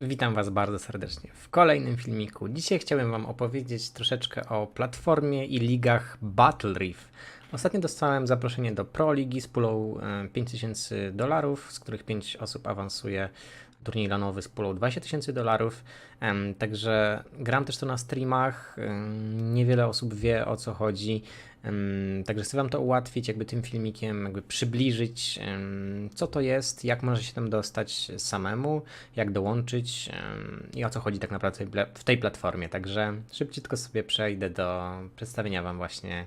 Witam Was bardzo serdecznie w kolejnym filmiku. Dzisiaj chciałbym Wam opowiedzieć troszeczkę o platformie i ligach Battle Reef. Ostatnio dostałem zaproszenie do Pro Ligi z pulą e, 5000 dolarów, z których 5 osób awansuje turniej lanowy z pulą 20 tysięcy dolarów. Także gram też to na streamach. Niewiele osób wie o co chodzi. Także chcę Wam to ułatwić, jakby tym filmikiem, jakby przybliżyć, co to jest, jak można się tam dostać samemu, jak dołączyć i o co chodzi tak naprawdę w tej platformie. Także szybciutko sobie przejdę do przedstawienia Wam właśnie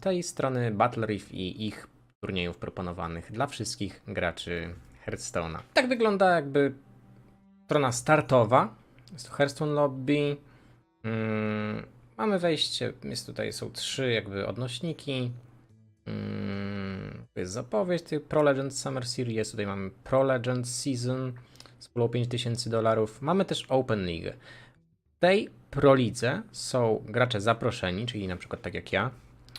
tej strony Battle Reef i ich turniejów proponowanych dla wszystkich graczy Hearthstone'a. Tak wygląda jakby strona startowa. Jest to Hearthstone Lobby. Mm, mamy wejście, jest tutaj, są trzy jakby odnośniki. Mm, jest zapowiedź tych Pro Legends Summer Series, tutaj mamy Pro Legends Season z pulą 5000 dolarów. Mamy też Open League. W tej Pro Lidze są gracze zaproszeni, czyli na przykład tak jak ja.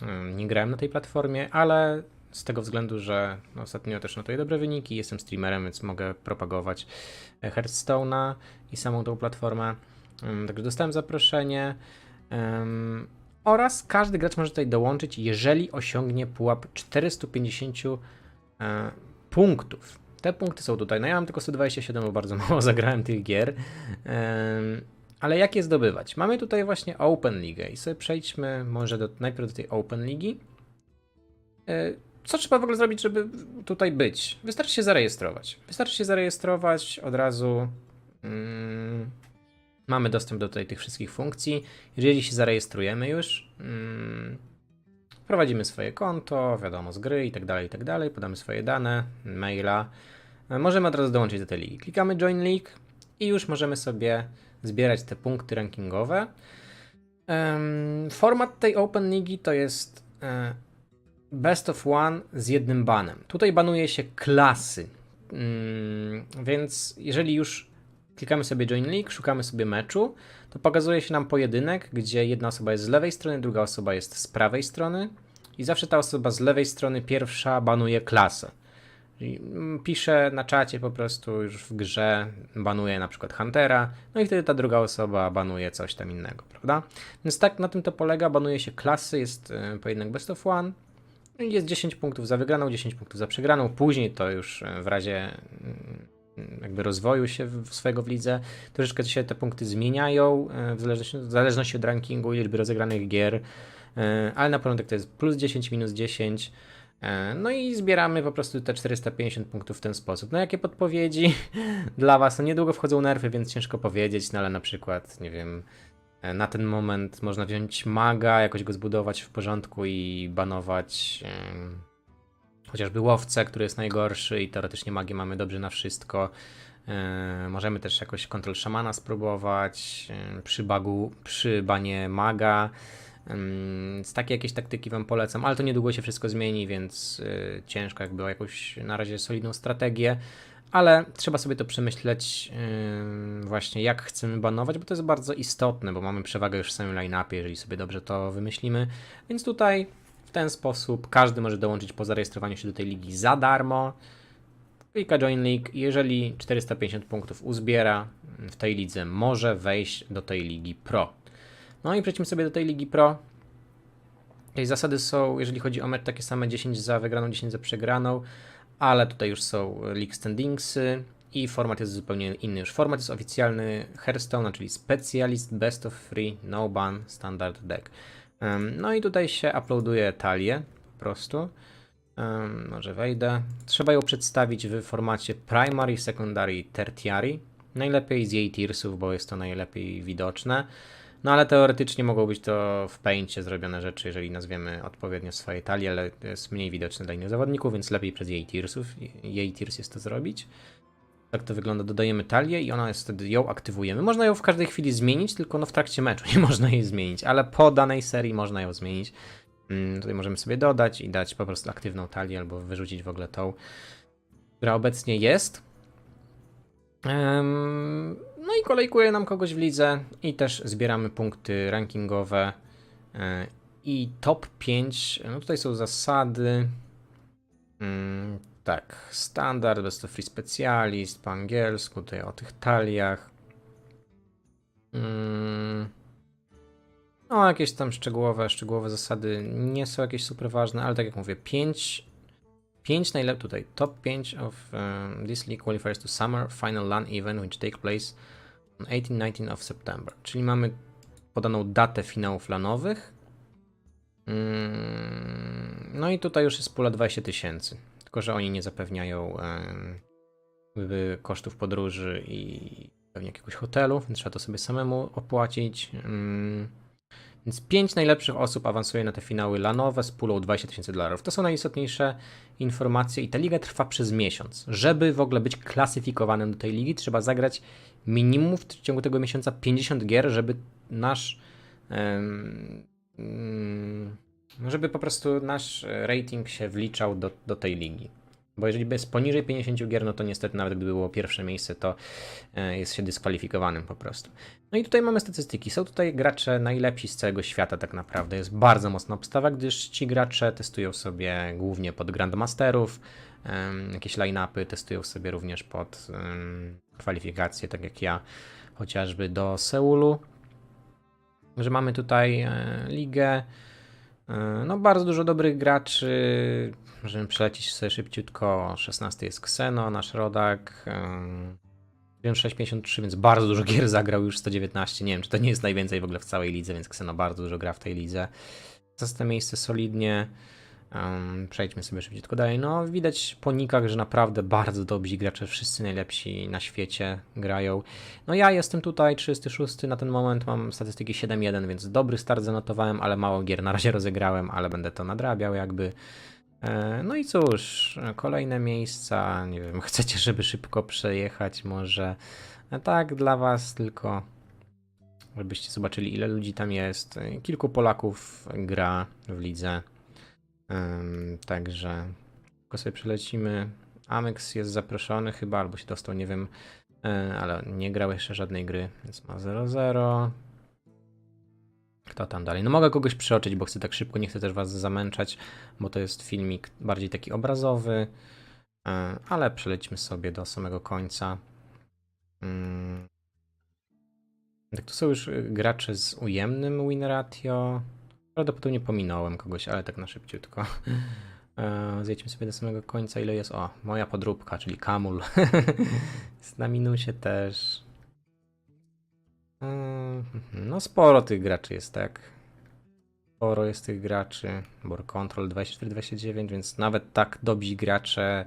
Mm, Nie grałem na tej platformie, ale z tego względu, że ostatnio też notuję dobre wyniki, jestem streamerem, więc mogę propagować e, Hearthstone'a i samą tą platformę. Mm, Także dostałem zaproszenie. Oraz każdy gracz może tutaj dołączyć, jeżeli osiągnie pułap 450 e, punktów. Te punkty są tutaj. No ja mam tylko 127, bo bardzo mało zagrałem tych gier. Ale jak je zdobywać? Mamy tutaj właśnie Open League i sobie przejdźmy może do, najpierw do tej Open Ligi. Co trzeba w ogóle zrobić, żeby tutaj być? Wystarczy się zarejestrować. Wystarczy się zarejestrować od razu. Mm, mamy dostęp do tutaj tych wszystkich funkcji. Jeżeli się zarejestrujemy już, mm, wprowadzimy swoje konto, wiadomo, z gry i tak dalej, i tak dalej, podamy swoje dane, maila. E, Możemy od razu dołączyć do tej ligi. Klikamy Join League i już możemy sobie zbierać te punkty rankingowe. Em, Format tej Open Ligi to jest e, Best of One z jednym banem. Tutaj banuje się klasy. Mm, więc jeżeli już klikamy sobie Join League, szukamy sobie meczu, to pokazuje się nam pojedynek, gdzie jedna osoba jest z lewej strony, druga osoba jest z prawej strony i zawsze ta osoba z lewej strony pierwsza banuje klasę. Mm, Pisze na czacie po prostu już w grze, banuje na przykład Huntera, no i wtedy ta druga osoba banuje coś tam innego, prawda? Więc tak na tym to polega, banuje się klasy, jest e, pojedynek best of one, jest 10 punktów za wygraną, 10 punktów za przegraną. Później to już e, w razie mm, jakby rozwoju się swojego w lidze troszeczkę się te punkty zmieniają e, w zależności, w zależności od rankingu, liczby rozegranych gier, e, ale na początek to jest plus 10, minus 10. e, No i zbieramy po prostu te 450 punktów w ten sposób. No jakie podpowiedzi dla Was? No niedługo wchodzą nerfy, więc ciężko powiedzieć, no ale na przykład, nie wiem, Na ten moment można wziąć maga, jakoś go zbudować w porządku i banować chociażby łowcę, który jest najgorszy i teoretycznie magię mamy dobrze na wszystko. E, Możemy też jakoś kontrol szamana spróbować em, przy bagu, przy banie maga. Z takie jakieś taktyki wam polecam, ale to niedługo się wszystko zmieni, więc e, ciężko jakby o jakąś na razie solidną strategię ale trzeba sobie to przemyśleć yy, właśnie jak chcemy banować, bo to jest bardzo istotne, bo mamy przewagę już w samym line-upie, jeżeli sobie dobrze to wymyślimy. Więc tutaj w ten sposób każdy może dołączyć po zarejestrowaniu się do tej ligi za darmo. Klika Join League jeżeli 450 punktów uzbiera w tej lidze, może wejść do tej ligi Pro. No i przejdźmy sobie do tej ligi Pro. Tej zasady są, jeżeli chodzi o mecz, takie same 10 za wygraną, 10 za przegraną ale tutaj już są league standingsy i format jest zupełnie inny. Już format jest oficjalny Hearthstone, czyli Specialist, Best of Free, No Ban, Standard Deck. No i tutaj się uploaduje talię po prostu. Może wejdę. Trzeba ją przedstawić w formacie Primary, Secondary Tertiary. Najlepiej z jej tiersów, bo jest to najlepiej widoczne. No ale teoretycznie mogą być to w Paincie zrobione rzeczy, jeżeli nazwiemy odpowiednio swoje talie, ale jest mniej widoczne dla innych zawodników, więc lepiej przez jej tearsów, jej tiers jest to zrobić. Tak to wygląda, dodajemy talię i ona jest wtedy, ją aktywujemy. Można ją w każdej chwili zmienić, tylko no w trakcie meczu nie można jej zmienić, ale po danej serii można ją zmienić. Mm, Tutaj możemy sobie dodać i dać po prostu aktywną talię albo wyrzucić w ogóle tą, która obecnie jest. No i kolejkuje nam kogoś w lidze i też zbieramy punkty rankingowe e, i top 5. No tutaj są zasady. Mm, tak, standard, best of free specjalist, po angielsku, tutaj o tych taliach. Mm. No, jakieś tam szczegółowe, szczegółowe zasady nie są jakieś super ważne, ale tak jak mówię, 5, 5 najlepszych, tutaj top 5 of um, this league qualifiers to summer final LAN event which take place on 18-19 of September. Czyli mamy podaną datę finałów lanowych. Mm, No i tutaj już jest pula 20 tysięcy. Tylko, że oni nie zapewniają jakby kosztów podróży i pewnie jakiegoś hotelu, więc trzeba to sobie samemu opłacić. Mm, Więc 5 najlepszych osób awansuje na te finały lanowe z pulą 20 tysięcy dolarów. To są najistotniejsze informacje i ta liga trwa przez miesiąc. Żeby w ogóle być klasyfikowanym do tej ligi, trzeba zagrać minimum w ciągu tego miesiąca 50 gier, żeby nasz mm, żeby po prostu nasz e, rating się wliczał do, do tej ligi. Bo jeżeli jest poniżej 50 gier, no to niestety nawet gdyby było pierwsze miejsce, to e, jest się dyskwalifikowanym po prostu. No i tutaj mamy statystyki. Są tutaj gracze najlepsi z całego świata tak naprawdę. Jest bardzo mocna obstawa, gdyż ci gracze testują sobie głównie pod Grandmasterów, jakieś line-upy testują sobie również pod kwalifikacje, tak jak ja, chociażby do Seulu. Że mamy tutaj e, ligę. E, No, bardzo dużo dobrych graczy. Możemy przelecieć sobie szybciutko. 16 jest Xeno, nasz rodak. Wiem 653, więc bardzo dużo gier zagrał już 119. Nie wiem, czy to nie jest najwięcej w ogóle w całej lidze, więc Xeno bardzo dużo gra w tej lidze. Za miejsce solidnie. Przejdźmy sobie szybciutko dalej. No, widać po nikach, że naprawdę bardzo dobrzy gracze, wszyscy najlepsi na świecie grają. No ja jestem tutaj 36 na ten moment, mam statystyki 7-1, więc dobry start zanotowałem, ale mało gier na razie rozegrałem, ale będę to nadrabiał jakby. E, No i cóż, kolejne miejsca, nie wiem, chcecie, żeby szybko przejechać może. A tak, dla was tylko, żebyście zobaczyli ile ludzi tam jest. Kilku Polaków gra w lidze. Także tylko sobie przelecimy. Amex jest zaproszony chyba, albo się dostał, nie wiem, e, ale nie grał jeszcze żadnej gry, więc ma 0-0. Kto tam dalej? No mogę kogoś przeoczyć, bo chcę tak szybko, nie chcę też was zamęczać, bo to jest filmik bardziej taki obrazowy, e, ale przelećmy sobie do samego końca. Mm. Tak, tu są już gracze z ujemnym win ratio. Prawdopodobnie pominąłem kogoś, ale tak na szybciutko. E, Zejdźmy sobie do samego końca, ile jest. O, moja podróbka, czyli Kamul. jest na minusie też. Mm, No, sporo tych graczy jest, tak. Sporo jest tych graczy. Bor Control 24-29, więc nawet tak dobrzy gracze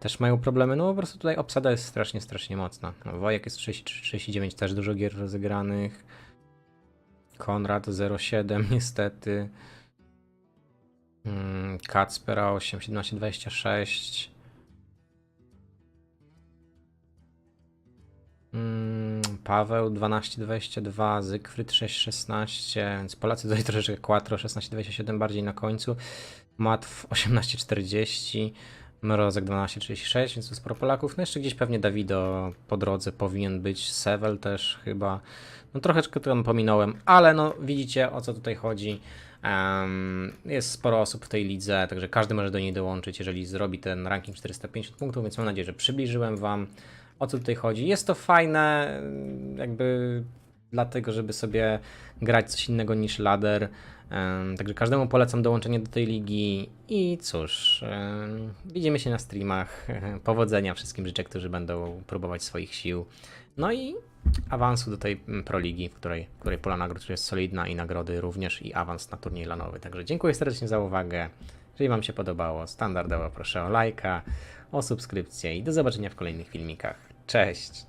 też mają problemy. No po prostu tutaj obsada jest strasznie, strasznie mocna. No, jest 33-39, też dużo gier rozegranych. Konrad 07 niestety. Kacpera 8, 17, 26. Paweł 12, 22, Zygfryd 6, 16, więc Polacy tutaj troszeczkę Quattro 16, 27 bardziej na końcu. Matw 18, 40, Mrozek 12, 36, więc to sporo Polaków. No jeszcze gdzieś pewnie Dawido po drodze powinien być, Sewel też chyba. No troszeczkę to pominąłem, ale no widzicie o co tutaj chodzi. Em, jest sporo osób w tej lidze, także każdy może do niej dołączyć, jeżeli zrobi ten ranking 450 punktów, więc mam nadzieję, że przybliżyłem Wam o co tutaj chodzi. Jest to fajne, jakby dlatego, żeby sobie grać coś innego niż ladder. Także każdemu polecam dołączenie do tej ligi i cóż, widzimy się na streamach. Powodzenia wszystkim życzę, którzy będą próbować swoich sił. No i awansu do tej mm, Pro Ligi, w której, w której pola nagród jest solidna i nagrody również i awans na turniej lanowy. Także dziękuję serdecznie za uwagę. Jeżeli Wam się podobało, standardowo proszę o lajka, o subskrypcję i do zobaczenia w kolejnych filmikach. Cześć.